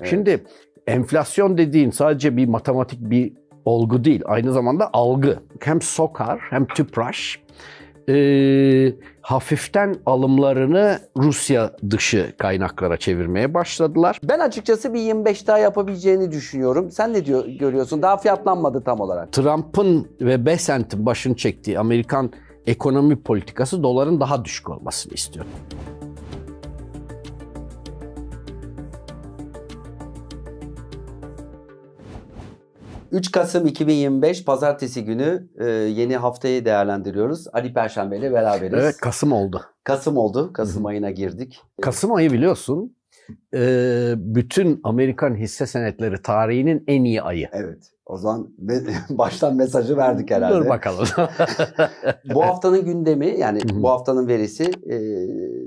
Evet. Şimdi enflasyon dediğin sadece bir matematik bir olgu değil. Aynı zamanda algı. Hem sokar hem tüpraş. Ee, hafiften alımlarını Rusya dışı kaynaklara çevirmeye başladılar. Ben açıkçası bir 25 daha yapabileceğini düşünüyorum. Sen ne diyor görüyorsun? Daha fiyatlanmadı tam olarak. Trump'ın ve Besant'ın başını çektiği Amerikan ekonomi politikası doların daha düşük olmasını istiyor. 3 Kasım 2025 Pazartesi günü e, yeni haftayı değerlendiriyoruz. Ali Perşembe ile beraberiz. Evet Kasım oldu. Kasım oldu. Kasım Hı hı. ayına girdik. Kasım ayı biliyorsun e, bütün Amerikan hisse senetleri tarihinin en iyi ayı. Evet. O zaman baştan mesajı verdik herhalde. Dur bakalım. Bu haftanın gündemi yani Hı hı. bu haftanın verisi e,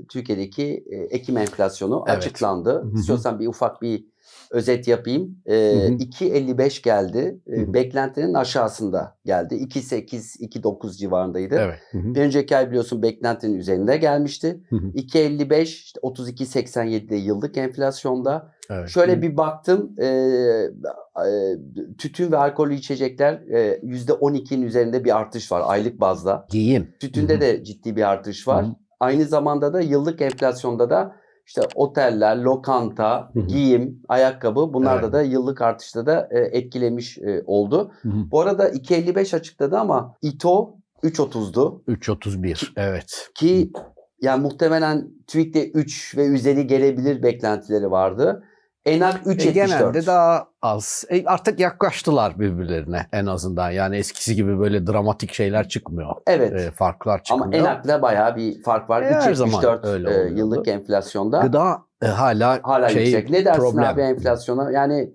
Türkiye'deki e, Ekim enflasyonu Evet. açıklandı. Hı hı. İstiyorsan bir ufak bir özet yapayım. E, Hı hı. 2.55 geldi. E, Hı hı. beklentinin aşağısında geldi. 2.8 2.9 civarındaydı. evet. Hı hı. Bir önceki ay biliyorsun beklentinin üzerinde gelmişti. Hı hı. 2.55 işte 32.87'de yıllık enflasyonda. Evet. Şöyle bir baktım e, e, tütün ve alkollü içecekler e, %12'nin üzerinde bir artış var aylık bazda. giyim. Tütünde Hı hı. de ciddi bir artış var. Hı hı. Aynı zamanda da yıllık enflasyonda da işte oteller, lokanta, giyim, ayakkabı bunlarda Evet. da yıllık artışta da e, etkilemiş e, oldu. Bu arada 2.55 açıkladı ama İTO 3.30'du 3.31 evet. ki yani muhtemelen TÜİK'te 3 ve üzeri gelebilir beklentileri vardı. Enak E, 3.74. genelde daha az. E, artık yaklaştılar birbirlerine en azından. Yani eskisi gibi böyle dramatik şeyler çıkmıyor. Evet. E, farklar çıkmıyor. Ama Enak'la bayağı bir fark var. E, her zaman 3.74 öyle e, yıllık enflasyonda. Gıda e, hala, Hala şey, yüksek. Ne dersin problem. abi enflasyona? Yani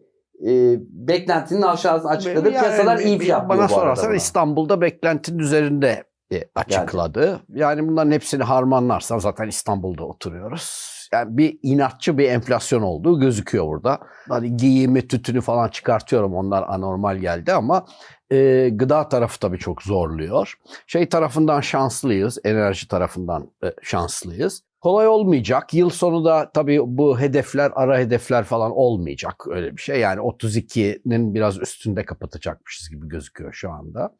e, beklentinin aşağısını açıkladı. Yani Piyasalar iyi fiyatlıyor Bana bu arada sorarsan buna. İstanbul'da beklentinin üzerinde e, açıkladı. Yani bunların hepsini harmanlarsan zaten İstanbul'da oturuyoruz. Yani bir inatçı bir enflasyon olduğu gözüküyor burada. Hani giyimi, tütünü falan çıkartıyorum onlar anormal geldi ama e, gıda tarafı tabii çok zorluyor. Şey tarafından şanslıyız, enerji tarafından e, şanslıyız. Kolay olmayacak. Yıl sonu da tabii bu hedefler, ara hedefler falan olmayacak öyle bir şey. Yani 32'nin biraz üstünde kapatacakmışız gibi gözüküyor şu anda.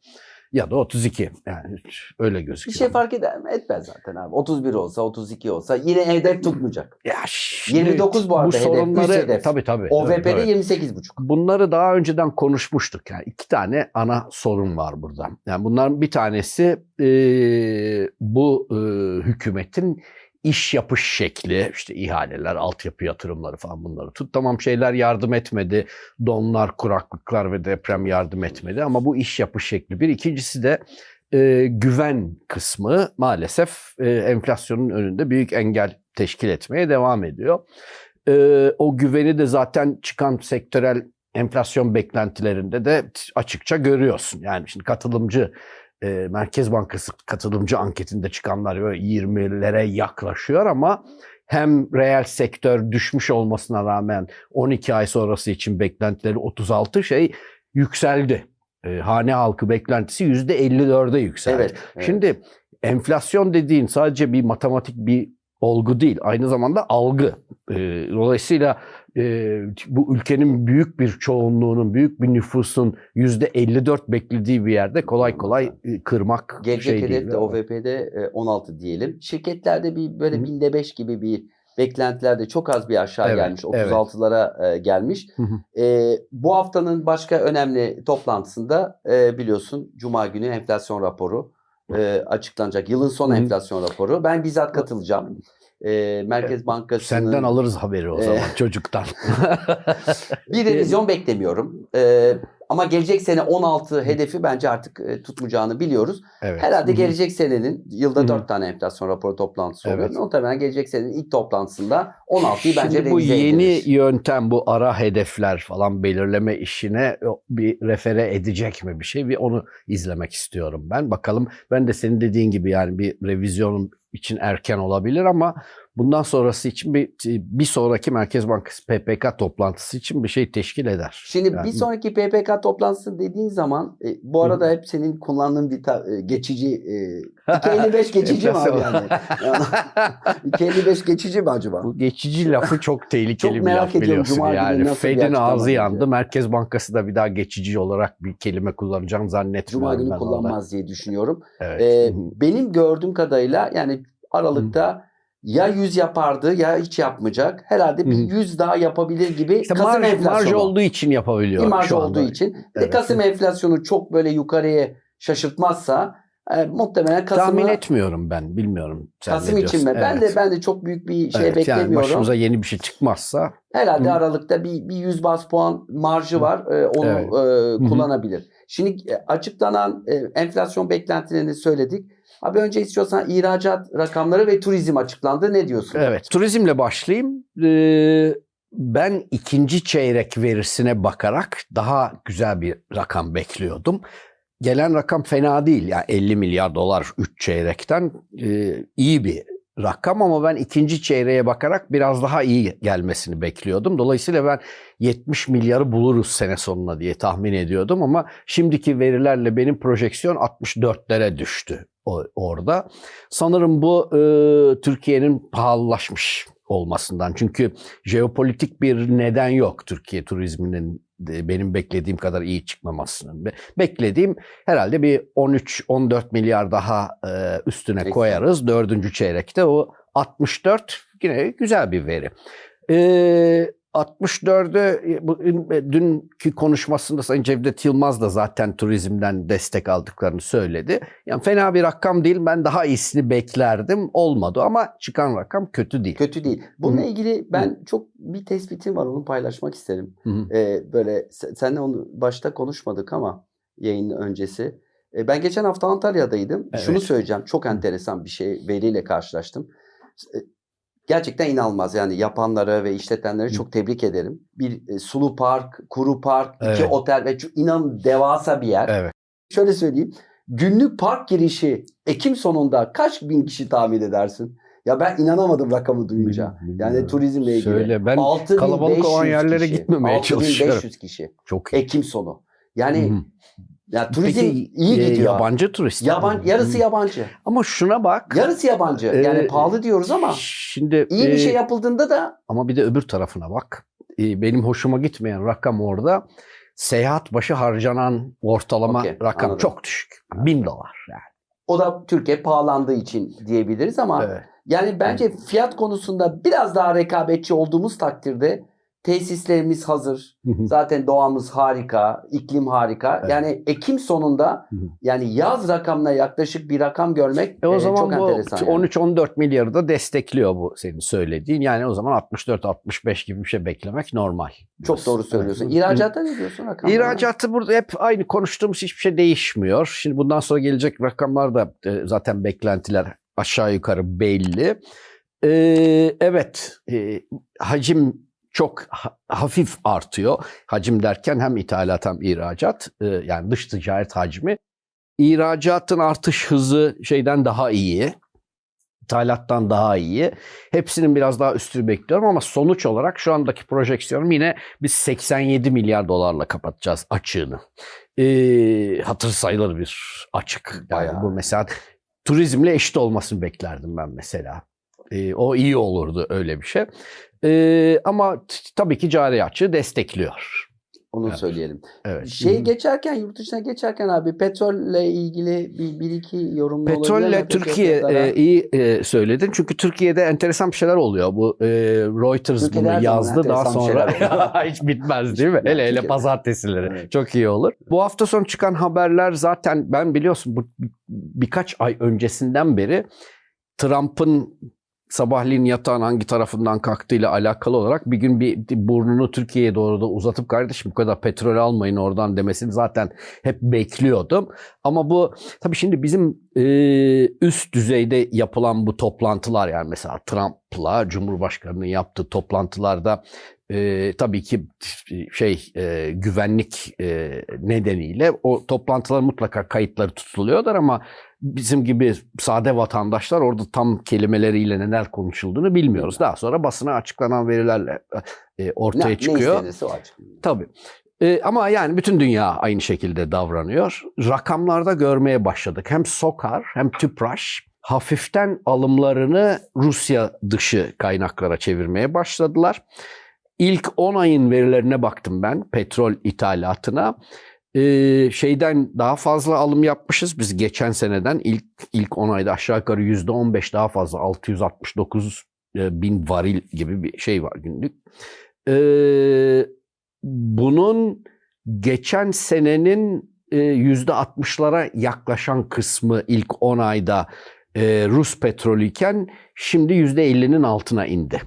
Ya da 32 yani öyle bir gözüküyor. şey fark eder mi? Etmez zaten abi. 31 olsa 32 olsa yine hedef tutmayacak. Ya şimdi 29 bu arada hedef, sorunları, üst hedef. Tabii tabii. OVP'de tabii. 28,5. Bunları daha önceden konuşmuştuk. Yani iki tane ana sorun var burada. Yani bunların bir tanesi e, bu e, hükümetin iş yapış şekli, işte ihaleler, altyapı yatırımları falan bunları tut. Tamam şeyler yardım etmedi. Donlar, kuraklıklar ve deprem yardım etmedi ama bu iş yapış şekli bir. İkincisi de e, güven kısmı maalesef e, enflasyonun önünde büyük engel teşkil etmeye devam ediyor. E, o güveni de zaten çıkan sektörel enflasyon beklentilerinde de açıkça görüyorsun. Yani şimdi katılımcı e, Merkez Bankası katılımcı anketinde çıkanlar böyle 20'lere yaklaşıyor ama hem reel sektör düşmüş olmasına rağmen 12 ay sonrası için beklentileri 36 şey yükseldi. E, hane halkı beklentisi %54'e yükseldi. Evet. evet. Şimdi enflasyon dediğin sadece bir matematik bir olgu değil, aynı zamanda algı. Ee, dolayısıyla e, bu ülkenin büyük bir çoğunluğunun, büyük bir nüfusun yüzde 54 beklediği bir yerde kolay kolay e, kırmak Gelecek şey değil. de OVP'de e, 16 diyelim. Şirketlerde bir böyle Hı. binde 5 gibi bir beklentilerde çok az bir aşağı Evet, gelmiş. evet. 36'lara e, gelmiş. Hı hı. E, bu haftanın başka önemli toplantısında e, biliyorsun Cuma günü enflasyon raporu e, açıklanacak. Yılın son enflasyon raporu. Ben bizzat katılacağım. E, Merkez Bankası'nın Senden alırız haberi o Ee, zaman çocuktan. bir revizyon beklemiyorum. E, ama gelecek sene 16 hedefi bence artık e, tutmayacağını biliyoruz. evet. Herhalde Hı hı. gelecek senenin yılda Hı hı. 4 tane enflasyon raporu toplantısı oluyor. Evet. Muhtemelen gelecek senenin ilk toplantısında 16'yı bence Şimdi bu yeni edilir. yöntem, bu ara hedefler falan belirleme işine bir refere edecek mi bir şey? Bir onu izlemek istiyorum ben. Bakalım ben de senin dediğin gibi yani bir revizyon için erken olabilir ama bundan sonrası için bir bir sonraki Merkez Bankası PPK toplantısı için bir şey teşkil eder. Şimdi Yani- bir sonraki PPK toplantısı dediğin zaman e, bu arada hep senin kullandığın bir ta- e, geçici e, 255 geçici mi abi yani? Yani 255 geçici mi acaba? Bu geçici lafı çok tehlikeli Çok bir merak laf ediyorum biliyorsun. Cuma günü yani Fed'in ağzı yandı. Merkez Bankası da bir daha geçici olarak bir kelime kullanacağını zannetmiyorum. Cuma günü ben orada. kullanmaz diye düşünüyorum. Evet. Ee, Hı hı. benim gördüğüm kadarıyla yani Aralık'ta ya 100 yapardı ya hiç yapmayacak. Herhalde bir Hı hı. 100 daha yapabilir gibi İşte Kasım marj, enflasyonu. marj olduğu için yapabiliyor. bir marj şu anda. olduğu için. Bir de Evet. Kasım enflasyonu çok böyle yukarıya şaşırtmazsa e, muhtemelen Kasım'a Tahmin etmiyorum ben. Bilmiyorum. Sen Kasım için mi? diyorsun? Ben de Evet. ben de çok büyük bir şey Evet, yani beklemiyorum. başımıza yeni bir şey çıkmazsa Herhalde Hı. Aralık'ta bir, bir 100 bas puan marjı Hı. var. Ee, onu Evet. e, hı. kullanabilir. Şimdi e, açıklanan e, enflasyon beklentilerini söyledik. Abi önce istiyorsan ihracat rakamları ve turizm açıklandı. Ne diyorsun? Evet. Turizmle başlayayım. Ee, ben ikinci çeyrek verisine bakarak daha güzel bir rakam bekliyordum. Gelen rakam fena değil. Yani 50 milyar dolar 3 çeyrekten e, iyi bir rakam ama ben ikinci çeyreğe bakarak biraz daha iyi gelmesini bekliyordum. Dolayısıyla ben 70 milyarı buluruz sene sonuna diye tahmin ediyordum ama şimdiki verilerle benim projeksiyon 64'lere düştü orada. Sanırım bu e, Türkiye'nin pahalılaşmış olmasından. Çünkü jeopolitik bir neden yok Türkiye turizminin benim beklediğim kadar iyi çıkmamasının. Be- Beklediğim herhalde bir 13-14 milyar daha e, üstüne koyarız. Dördüncü çeyrekte o 64 yine güzel bir veri. E, 64'ü bu- dünkü konuşmasında Sayın Cevdet Yılmaz da zaten turizmden destek aldıklarını söyledi. Yani fena bir rakam değil. Ben daha iyisini beklerdim. Olmadı ama çıkan rakam kötü değil. Kötü değil. Bununla Hı. ilgili ben çok bir tespitim var. Onu paylaşmak isterim. Hı hı. Ee, böyle se- seninle onu başta konuşmadık ama yayın öncesi. Ee, ben geçen hafta Antalya'daydım. Evet. Şunu söyleyeceğim. Çok enteresan bir şey. Veriyle karşılaştım. Gerçekten inanılmmaz. Yani yapanlara ve işletenleri Hı. çok tebrik ederim. Bir e, sulu park, kuru park, iki Evet. otel ve çok inan devasa bir yer. Evet. Şöyle söyleyeyim. Günlük park girişi Ekim sonunda kaç bin kişi tahmin edersin? Ya ben inanamadım rakamı duyunca. Yani turizmle ilgili. Söyle ben 6500 kalabalık olan yerlere kişi. gitmemeye 6500 çalışıyorum. kişi. çok iyi. Ekim sonu. Yani Hı hı. ya turizm Peki, iyi e, gidiyor. Yabancı turist. Yaban, yarısı yabancı. Ama şuna bak. Yarısı yabancı. Yani Ee, pahalı diyoruz ama Şimdi iyi bir e, şey yapıldığında da Ama bir de öbür tarafına bak. E, Benim hoşuma gitmeyen rakam orada. Seyahat başı harcanan ortalama Okey, rakam anladım. çok düşük. Bin dolar yani. o da Türkiye pahalandığı için diyebiliriz ama Evet. yani bence fiyat konusunda biraz daha rekabetçi olduğumuz takdirde tesislerimiz hazır. Zaten doğamız harika, iklim harika. Evet. Yani Ekim sonunda yani yaz rakamına yaklaşık bir rakam görmek E o e, zaman çok bu enteresan. yani. 13-14 milyarı da destekliyor bu senin söylediğin. Yani o zaman 64-65 gibi bir şey beklemek normal. Çok doğru söylüyorsun. Evet. İhracata ne diyorsun rakamlara? İhracatı burada hep aynı konuştuğumuz hiçbir şey değişmiyor. Şimdi bundan sonra gelecek rakamlar da e, zaten beklentiler aşağı yukarı belli. Ee, evet, e, hacim çok ha- hafif artıyor. Hacim derken hem ithalat hem ihracat, e, yani dış ticaret hacmi. İhracatın artış hızı şeyden daha iyi. İthalattan daha iyi. Hepsinin biraz daha üstünü bekliyorum ama sonuç olarak şu andaki projeksiyonum yine biz 87 milyar dolarla kapatacağız açığını. Ee, hatır sayılır bir açık. Yani Bayağı. bu mesela turizmle eşit olmasını beklerdim ben mesela. Ee, o iyi olurdu öyle bir şey. Ee, ama tabii ki cari açığı destekliyor. Onu Evet. söyleyelim. Evet. Şey geçerken yurt dışına geçerken abi petrolle ilgili bir, bir iki yorum? Petrolle Petrol Türkiye e, iyi e, söyledin. Çünkü Türkiye'de enteresan bir şeyler oluyor. Bu e, Reuters Türkiye'de bunu yazdı daha sonra. Hiç bitmez değil mi? Hele hele Türkiye'de. pazartesileri. Evet. Çok iyi olur. Bu hafta sonu çıkan haberler zaten ben biliyorsun bu birkaç ay öncesinden beri Trump'ın sabahleyin yatağın hangi tarafından kalktığıyla alakalı olarak bir gün bir burnunu Türkiye'ye doğru da uzatıp kardeşim bu kadar petrol almayın oradan demesini zaten hep bekliyordum. Ama bu tabii şimdi bizim e, üst düzeyde yapılan bu toplantılar yani mesela Trump'la Cumhurbaşkanı'nın yaptığı toplantılarda e, tabii ki şey e, güvenlik e, nedeniyle o toplantılar mutlaka kayıtları tutuluyorlar ama bizim gibi sade vatandaşlar orada tam kelimeleriyle neler konuşulduğunu bilmiyoruz. Daha sonra basına açıklanan verilerle e, ortaya ne, çıkıyor. Ne o açıklanıyor. Tabii. Ee, ama yani bütün dünya aynı şekilde davranıyor. Rakamlarda görmeye başladık. Hem SOKAR hem TÜPRAŞ hafiften alımlarını Rusya dışı kaynaklara çevirmeye başladılar. İlk 10 ayın verilerine baktım ben petrol ithalatına. Ee, şeyden daha fazla alım yapmışız biz geçen seneden ilk ilk 10 ayda aşağı yukarı %15 daha fazla 669 e, bin varil gibi bir şey var günlük. Ee, bunun geçen senenin e, yüzde 60'lara yaklaşan kısmı ilk 10 ayda e, Rus petrolü iken şimdi %50'nin altına indi.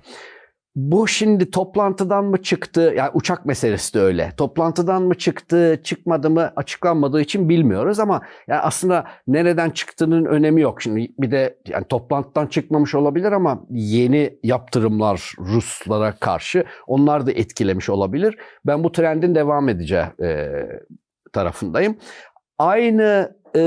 Bu şimdi toplantıdan mı çıktı? Yani uçak meselesi de öyle. Toplantıdan mı çıktı, çıkmadı mı açıklanmadığı için bilmiyoruz ama yani aslında nereden çıktığının önemi yok. Şimdi bir de yani toplantıdan çıkmamış olabilir ama yeni yaptırımlar Ruslara karşı onlar da etkilemiş olabilir. Ben bu trendin devam edeceği e, tarafındayım. Aynı e,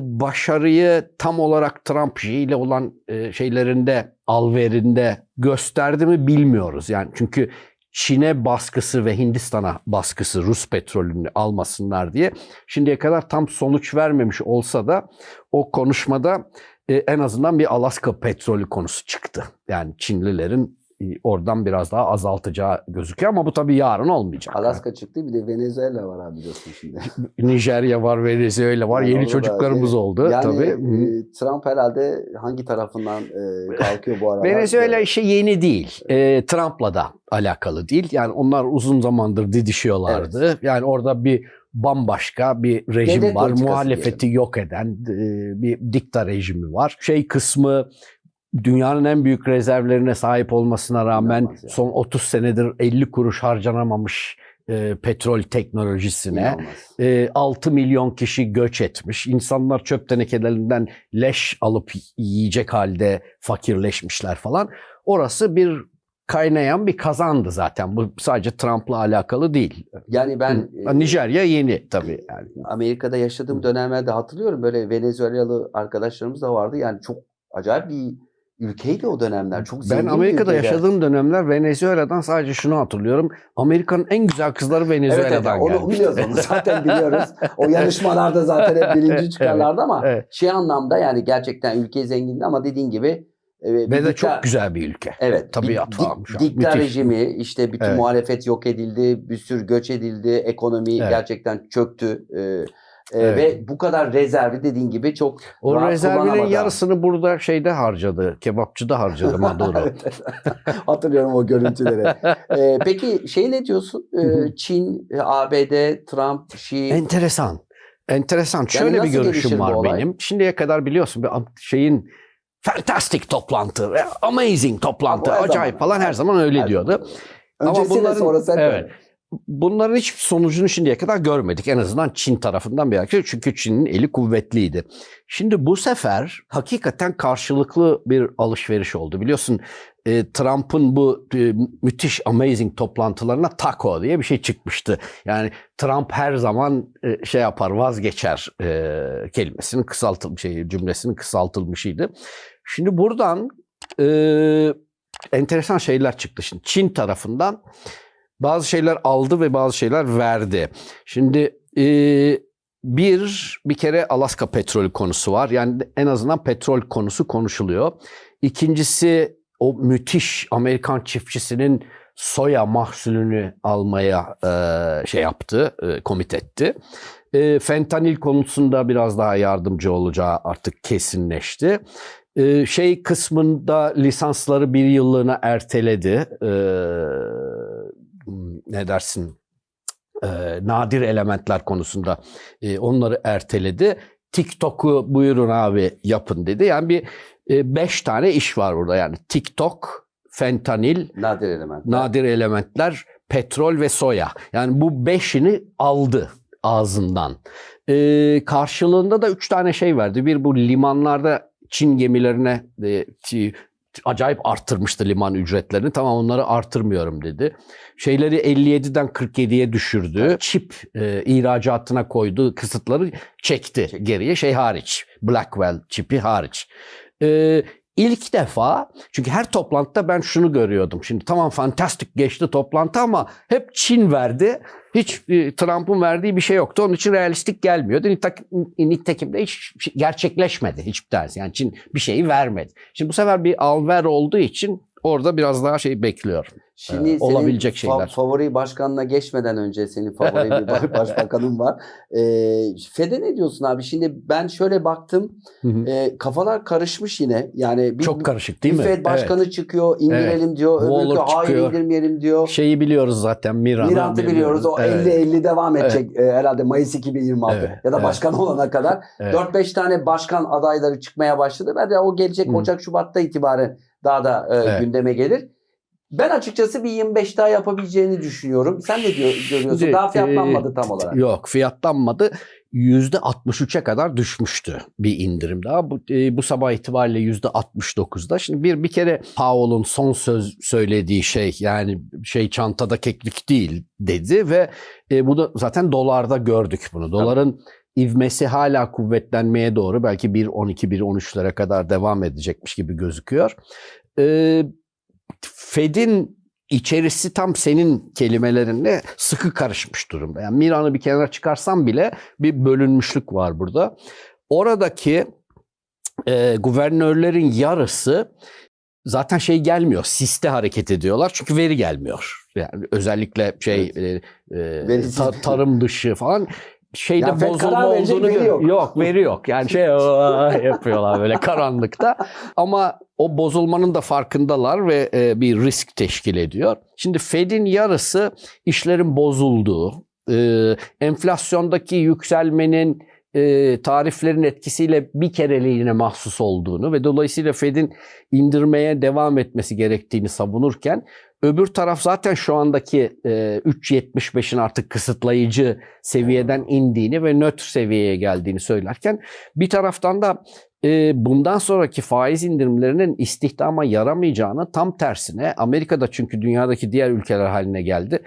başarıyı tam olarak Trump ile olan e, şeylerinde, alverinde gösterdi mi bilmiyoruz. Yani çünkü Çin'e baskısı ve Hindistan'a baskısı Rus petrolünü almasınlar diye şimdiye kadar tam sonuç vermemiş olsa da o konuşmada e, en azından bir Alaska petrolü konusu çıktı. Yani Çinlilerin oradan biraz daha azaltacağı gözüküyor ama bu tabii yarın olmayacak. Alaska çıktı bir de Venezuela var abi biliyorsun şimdi. Nijerya var, Venezuela var. Yani Yeni orada da çocuklarımız şey- oldu Yani tabii. e. Trump herhalde hangi tarafından e, kalkıyor bu aralar? Venezuela E, işi yeni değil. Ee, Trump'la da alakalı değil. Yani onlar uzun zamandır didişiyorlardı. Yani orada bir bambaşka bir rejim Devlet var. Muhalefeti yok eden e, bir dikta rejimi var. Şey kısmı dünyanın en büyük rezervlerine sahip olmasına rağmen İnanılmaz ya. son 30 senedir 50 kuruş harcanamamış e, petrol teknolojisine. E, 6 milyon kişi göç etmiş. İnsanlar çöp tenekelerinden leş alıp yiyecek halde fakirleşmişler falan. Orası bir kaynayan bir kazandı zaten. Bu sadece Trump'la alakalı değil. Yani ben Hı. Nijerya yeni tabii. Yani. Amerika'da yaşadığım dönemlerde hatırlıyorum böyle Venezuelalı arkadaşlarımız da vardı. Yani çok acayip bir ülkeydi o dönemler. Çok Ben zengin bir Amerika'da ülkeydi. yaşadığım dönemler Venezuela'dan sadece şunu hatırlıyorum. Amerika'nın en güzel kızları Evet, evet Venezuela'dan onu biliyoruz onu zaten biliyoruz. O yarışmalarda zaten hep birinci çıkarlardı ama Evet. şey anlamda yani gerçekten ülke zengindi ama dediğin gibi e, Ve de dikta- çok güzel bir ülke. Evet. Tabiat dik- varmış dik- abi, Dikta müthiş. rejimi işte bütün Evet. muhalefet yok edildi, bir sürü göç edildi, ekonomi Evet. gerçekten çöktü. Ee, e, Evet. Ve bu kadar rezervi dediğin gibi çok O rezervinin yarısını burada şeyde harcadı. Kebapçıda harcadı Maduro. Hatırlıyorum o görüntüleri. Ee, peki şey ne diyorsun? Ee. Çin, e, ABD, Trump, Şii. Enteresan. Enteresan. Şöyle bir görüşüm var benim. Şimdiye kadar biliyorsun bir şeyin fantastic toplantı, amazing toplantı, acayip zaman. falan her zaman öyle Her diyordu. zaman. Öncesi Ama bunların- sonrası evet. Bunların hiçbir sonucunu şimdiye kadar görmedik. En azından Çin tarafından bir hareket. Çünkü Çin'in eli kuvvetliydi. Şimdi bu sefer hakikaten karşılıklı bir alışveriş oldu. Biliyorsun e, Trump'ın bu e, müthiş amazing toplantılarına taco diye bir şey çıkmıştı. Yani Trump her zaman e, şey yapar vazgeçer e, kelimesinin kısaltılmış şey cümlesinin kısaltılmışıydı. Şimdi buradan e, enteresan şeyler çıktı. Şimdi Çin tarafından bazı şeyler aldı ve bazı şeyler verdi. Şimdi e, bir bir kere Alaska petrolü konusu var. Yani en azından petrol konusu konuşuluyor. İkincisi o müthiş Amerikan çiftçisinin soya mahsulünü almaya e, şey yaptı, e, komit etti. E, fentanil konusunda biraz daha yardımcı olacağı artık kesinleşti. E, şey kısmında lisansları bir yıllığına erteledi. E, ne dersin? E, nadir elementler konusunda e, onları erteledi. TikTok'u buyurun abi yapın dedi. Yani bir e, beş tane iş var burada yani. TikTok, fentanil, Nadir element. nadir elementler, petrol ve soya. Yani bu beşini aldı ağzından. Ee, karşılığında da üç tane şey verdi. Bir bu limanlarda Çin gemilerine e, acayip arttırmıştı liman ücretlerini. Tamam onları artırmıyorum dedi. Şeyleri 57'den 47'ye düşürdü. Çip e, ihracatına koyduğu kısıtları çekti geriye şey hariç. Blackwell çipi hariç. E, ilk defa çünkü her toplantıda ben şunu görüyordum. Şimdi tamam fantastik geçti toplantı ama hep Çin verdi. Hiç e, Trump'ın verdiği bir şey yoktu. Onun için realistik gelmiyordu. Nitek- Nitekim de hiç gerçekleşmedi hiçbir tanesi. Yani Çin bir şeyi vermedi. Şimdi bu sefer bir al-ver olduğu için orada biraz daha şey bekliyorum. Şimdi Ee, olabilecek şeyler. favori başkanına geçmeden önce senin favori bir baş- başbakanın var. Ee, Fed'e ne diyorsun abi? Şimdi ben şöyle baktım. Hı hı. e, kafalar karışmış yine. Yani bir, Çok karışık değil bir mi? Fed başkanı çıkıyor, indirelim diyor. Öbürkü Waller hayır çıkıyor. indirmeyelim diyor. Evet. Şeyi biliyoruz zaten Miran'ı. Mirant'ı biliyoruz. O Evet. 50-50 devam edecek e, herhalde Mayıs 2026 Evet, ya da evet. başkan olana kadar. Evet. 4-5 tane başkan adayları çıkmaya başladı. Ben de o gelecek Hı. Ocak Şubat'ta itibaren daha da e, Evet. gündeme gelir. Ben açıkçası bir 25 daha yapabileceğini düşünüyorum. Sen ne diyor, görüyorsun? Daha fiyatlanmadı e, tam olarak. Yok fiyatlanmadı. %63'e kadar düşmüştü bir indirim daha. Bu, e, bu sabah itibariyle %69'da. Şimdi bir bir kere Powell'un son söz söylediği şey yani şey çantada keklik değil dedi ve e, bu da zaten dolarda gördük bunu. Doların ivmesi hala kuvvetlenmeye doğru belki 1.12-1.13'lere kadar devam edecekmiş gibi gözüküyor. E, Fed'in içerisi tam senin kelimelerinle sıkı karışmış durumda. Yani Miran'ı bir kenara çıkarsam bile bir bölünmüşlük var burada. Oradaki e, guvernörlerin yarısı zaten şey gelmiyor. Siste hareket ediyorlar. Çünkü veri gelmiyor. Yani özellikle şey e, e, Verisiz. ta- tarım dışı falan şeyde Yani bozulma olduğunu veri yok. yok veri yok. Yani şey yapıyorlar böyle karanlıkta. Ama o bozulmanın da farkındalar ve e, bir risk teşkil ediyor. Şimdi Fed'in yarısı işlerin bozulduğu, e, enflasyondaki yükselmenin e, tariflerin etkisiyle bir kereliğine mahsus olduğunu ve dolayısıyla Fed'in indirmeye devam etmesi gerektiğini savunurken öbür taraf zaten şu andaki e, 3.75'in artık kısıtlayıcı seviyeden indiğini ve nötr seviyeye geldiğini söylerken bir taraftan da e, bundan sonraki faiz indirimlerinin istihdama yaramayacağını tam tersine Amerika'da çünkü dünyadaki diğer ülkeler haline geldi.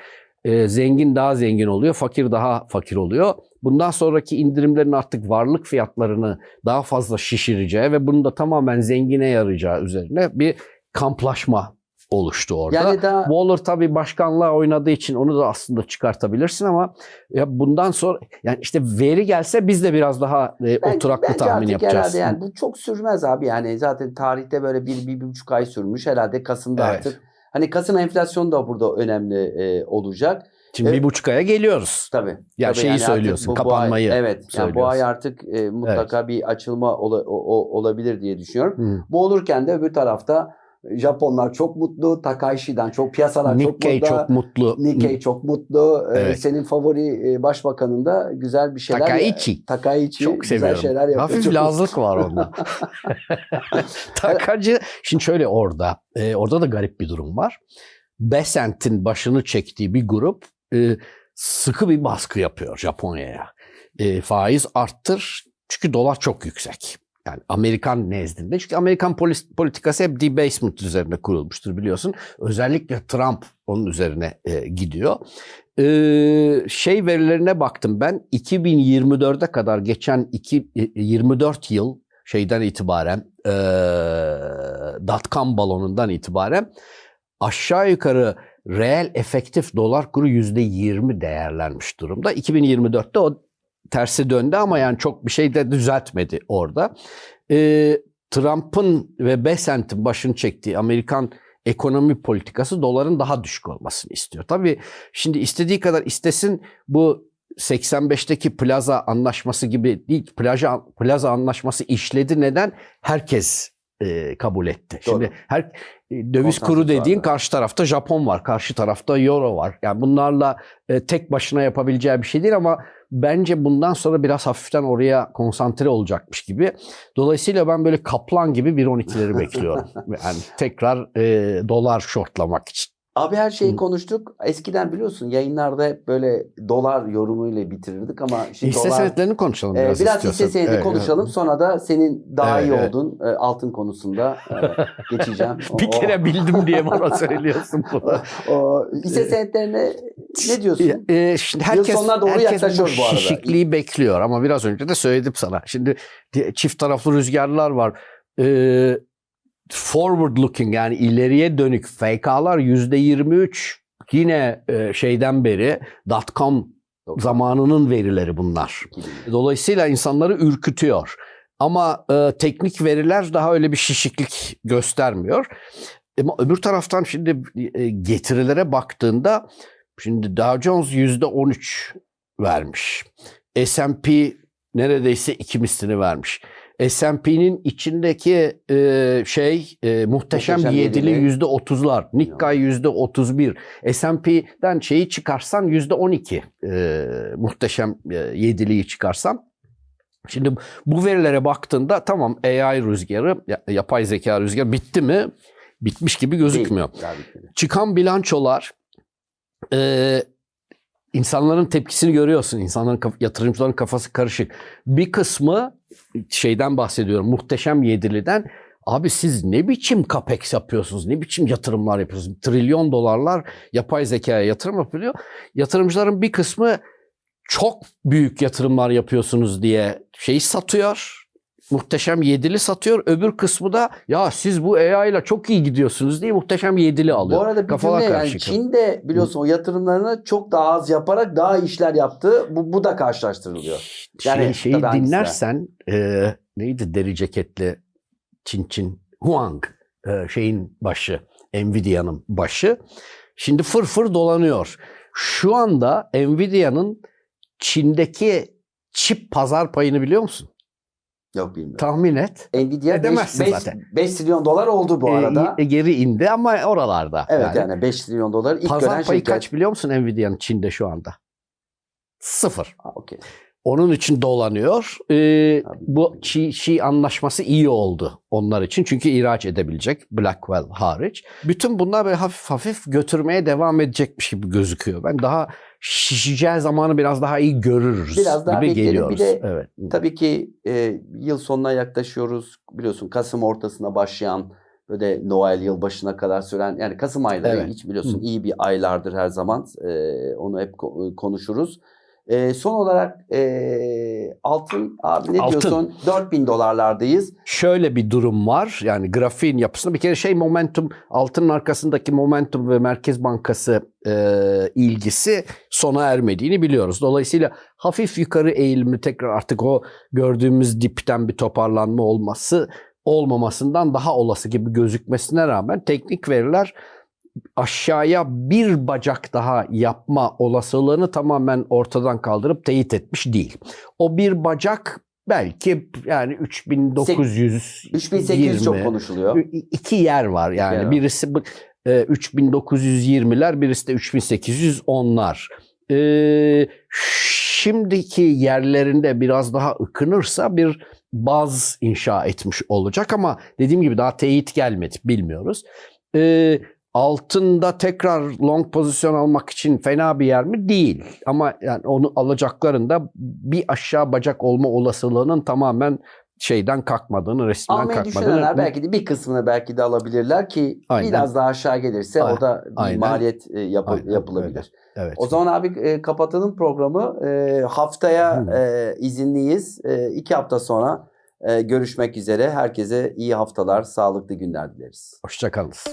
E, zengin daha zengin oluyor, fakir daha fakir oluyor. Bundan sonraki indirimlerin artık varlık fiyatlarını daha fazla şişireceği ve bunun da tamamen zengine yarayacağı üzerine bir kamplaşma oluştu orada. Yani daha Waller tabii başkanlığa oynadığı için onu da aslında çıkartabilirsin ama ya bundan sonra yani işte veri gelse biz de biraz daha e, Bence- oturaklı bence tahmin artık yapacağız. Herhalde yani bu çok sürmez abi yani zaten tarihte böyle bir, bir, bir buçuk ay sürmüş herhalde Kasım'da Evet. artık. Hani Kasım enflasyonu da burada önemli e, olacak. Şimdi Evet. bir buçuk aya geliyoruz. Tabii. Ya Tabii şeyi yani söylüyorsun, bu- bu kapanmayı ay, evet. Yani bu ay artık e, mutlaka bir açılma ola- o- o- olabilir diye düşünüyorum. Hı. Bu olurken de öbür tarafta Japonlar çok mutlu, Takaishi'den çok piyasalar çok Nikkei mutlu. çok mutlu. Nikkei çok mutlu. Ee, Evet. Senin favori e, başbakanın da güzel bir şeyler. Takaichi. Takaichi Çok güzel seviyorum. şeyler yapıyor. Hafif Çok- lazlık var onda. Takacı şimdi şöyle orada e, orada da garip bir durum var. Besant'in başını çektiği bir grup e, sıkı bir baskı yapıyor Japonya'ya. E, faiz arttır çünkü dolar çok yüksek. Yani Amerikan nezdinde. Çünkü Amerikan politikası hep debasement üzerine kurulmuştur biliyorsun. Özellikle Trump onun üzerine e, gidiyor. E, şey verilerine baktım ben 2024'e kadar geçen iki, e, 24 yıl şeyden itibaren e, dotcom balonundan itibaren aşağı yukarı reel efektif dolar kuru %20 değerlenmiş durumda. 2024'te o tersi döndü ama yani çok bir şey de düzeltmedi orada. Ee, Trump'ın ve Besant'ın başını çektiği Amerikan ekonomi politikası doların daha düşük olmasını istiyor. Tabii şimdi istediği kadar istesin bu 85'teki plaza anlaşması gibi değil, plaza, plaza anlaşması işledi. Neden? Herkes e, kabul etti. Doğru. Şimdi her e, döviz kuru dediğin vardı. karşı tarafta Japon var, karşı tarafta Euro var. Yani bunlarla e, tek başına yapabileceği bir şey değil ama bence bundan sonra biraz hafiften oraya konsantre olacakmış gibi. Dolayısıyla ben böyle kaplan gibi 1.12'leri bekliyorum. yani tekrar e, dolar shortlamak için. Abi her şeyi konuştuk. Eskiden biliyorsun yayınlarda hep böyle dolar yorumuyla bitirirdik ama şimdi Hisse dolar... senetlerini konuşalım Ee, biraz biraz istiyorsan. hisse senedi Evet, konuşalım. evet. Sonra da senin daha Evet, iyi evet. olduğun e, altın konusunda e, geçeceğim. O- Bir kere bildim diye bana söylüyorsun bunu. o, hisse senetlerine ne diyorsun? E, şimdi herkes, sonuna doğru herkes yaklaşıyoruz bu arada. şişikliği bekliyor ama biraz önce de söyledim sana. Şimdi di- çift taraflı rüzgarlar var. E, forward looking yani ileriye dönük FK'lar %23 yine e, şeyden beri dot.com zamanının verileri bunlar. Dolayısıyla insanları ürkütüyor. Ama e, teknik veriler daha öyle bir şişiklik göstermiyor. Ama öbür taraftan şimdi e, getirilere baktığında şimdi Dow Jones %13 vermiş. S&P neredeyse iki mislini vermiş. S&P'nin içindeki e, şey e, muhteşem, Muhteşem yedili yüzde otuzlar. Nikkei yüzde otuz bir. S&P'den şeyi çıkarsan yüzde on iki. e, Muhteşem e, yediliyi çıkarsan. Şimdi bu verilere baktığında tamam AI rüzgarı, ya- yapay zeka rüzgarı bitti mi? Bitmiş gibi gözükmüyor. Değil. Çıkan bilançolar e, insanların tepkisini görüyorsun. İnsanların yatırımcıların kafası karışık. Bir kısmı şeyden bahsediyorum. Muhteşem Yedili'den Abi siz ne biçim capex yapıyorsunuz? Ne biçim yatırımlar yapıyorsunuz? Trilyon dolarlar yapay zekaya yatırım yapılıyor. Yatırımcıların bir kısmı çok büyük yatırımlar yapıyorsunuz diye şeyi satıyor. Muhteşem Yedili satıyor. Öbür kısmı da ya siz bu AI ile çok iyi gidiyorsunuz diye Muhteşem Yedili alıyor. Bu arada Kafalar cümle yani. Çin de biliyorsun o yatırımlarını çok daha az yaparak daha işler yaptı. Bu, bu da karşılaştırılıyor. Yani şey, şeyi dinlersen e, neydi deri ceketli Çin Çin Huang e, şeyin başı Nvidia'nın başı şimdi fır fır dolanıyor. Şu anda Nvidia'nın Çin'deki çip pazar payını biliyor musun? Yok bilmiyorum. Tahmin et. Nvidia 5, Edemezsin zaten. 5 trilyon dolar oldu bu E, arada. e, geri indi ama oralarda. evet yani, 5 trilyon dolar ilk gören Pazar payı şirket. kaç biliyor musun Nvidia'nın Çin'de şu anda? Sıfır. Ha, okey. Onun için dolanıyor. Ee, bu Çi, Şi anlaşması iyi oldu onlar için. Çünkü ihraç edebilecek Blackwell hariç. Bütün bunlar böyle hafif hafif götürmeye devam edecekmiş gibi gözüküyor. Ben daha şişeceği zamanı biraz daha iyi görürüz Biraz daha gibi bekleyelim. Bir geliyoruz. de evet. Tabii ki e, yıl sonuna yaklaşıyoruz. Biliyorsun Kasım ortasına başlayan böyle Noel yılbaşına kadar süren yani Kasım ayları Evet. hiç biliyorsun Hı. iyi bir aylardır her zaman. E, onu hep ko- konuşuruz. E, son olarak e, altın abi ne Altın. diyorsun? 4000 dolarlardayız. Şöyle bir durum var. Yani grafiğin yapısında bir kere şey momentum altının arkasındaki momentum ve Merkez Bankası e, ilgisi sona ermediğini biliyoruz. Dolayısıyla hafif yukarı eğilimli tekrar artık o gördüğümüz dipten bir toparlanma olması olmamasından daha olası gibi gözükmesine rağmen teknik veriler aşağıya bir bacak daha yapma olasılığını tamamen ortadan kaldırıp teyit etmiş değil. O bir bacak belki yani 3900 3800 çok 20. konuşuluyor. İki yer var yani. var. birisi bu- e, 3920'ler, birisi de 3810'lar. E, şimdiki yerlerinde biraz daha ıkınırsa bir baz inşa etmiş olacak ama dediğim gibi daha teyit gelmedi bilmiyoruz. E, altında tekrar long pozisyon almak için fena bir yer mi? Değil. Ama yani onu alacaklarında bir aşağı bacak olma olasılığının tamamen şeyden kalkmadığını, resimden Almayı kalkmadığını düşünenler belki de bir kısmını belki de alabilirler ki Aynen. biraz daha aşağı gelirse Aynen. o da bir Aynen. maliyet e, yapı- Aynen yapılabilir. Evet. O zaman abi e, kapatalım programı. E, haftaya e, izinliyiz. E, iki hafta sonra e, görüşmek üzere. Herkese iyi haftalar, sağlıklı günler dileriz. Hoşçakalınız.